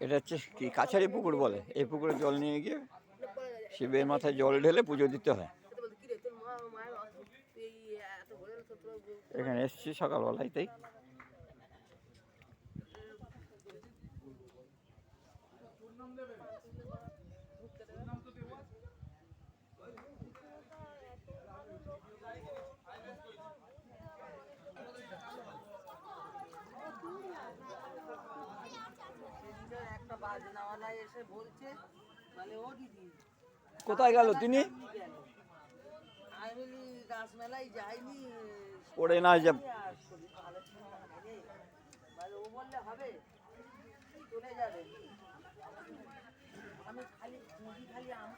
এটা হচ্ছে কি? কাছারি পুকুর বলে। এই পুকুরে জল নিয়ে গিয়ে শিবের মাথায় জল ঢেলে পুজো দিতে হয়। এখানে এসছি সকালবেলায় তাই একটা বাজনাওয়ালা এসে বলছে মানে ও দিদি কোথায় গেল তিনি গেল আমি বলি রাসমেলায় যাইনি পড়ে না যা আর শরীর ভালো ছিল না রে। বলে ও বললে হবে চলে যাবে আমি খালি খুঁজি খালি আমরা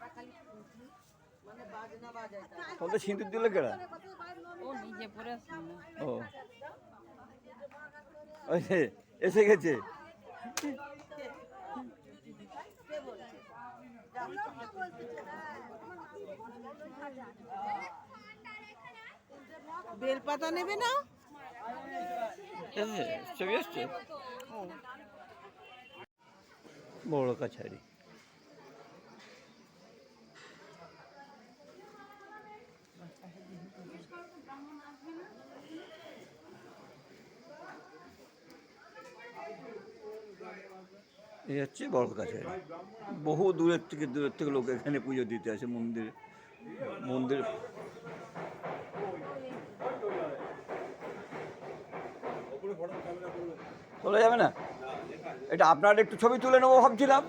খালি খুঁজি মানে বাজনা বাজাই তাই। কত সিঁদুর দিল কেরা ও নিজে পড়েছে ও। এসে গেছে কে বলছে? বেলপাতা নেবে না? বড় কাছারি। এই হচ্ছে বড় কাছারি। বহু দূরের থেকে দূরের থেকে লোক এখানে পুজো দিতে আসে মন্দিরে। মন্দির। তোলা যাবে না? এটা আপনার একটু ছবি তুলে নেব ভাবছিলাম।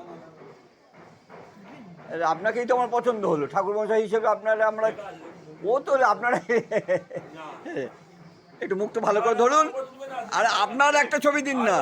আপনাকেই তো আমার পছন্দ হলো। ঠাকুর মশাই হিসেবে আপনারা আমরা ও তো আপনারা একটু মুখটা ভালো করে ধরুন। আর আপনার একটা ছবি দিন না।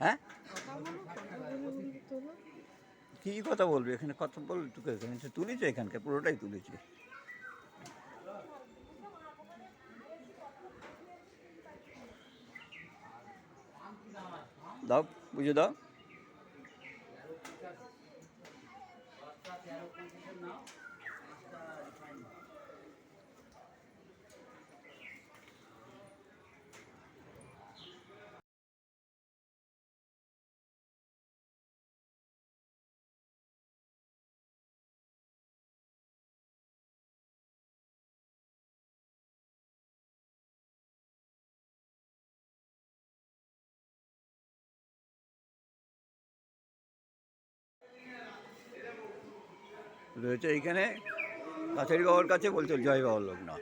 হ্যাঁ? কি কথা বলবে? এখানে কথা বলবে তুই এখানে তুলেছে, এখানকার পুরোটাই তুলেছে। দাও, বুঝে দাও। রয়েছে। এইখানে কাছারি বাবার কাছে বলছে জয় বাবার লোক না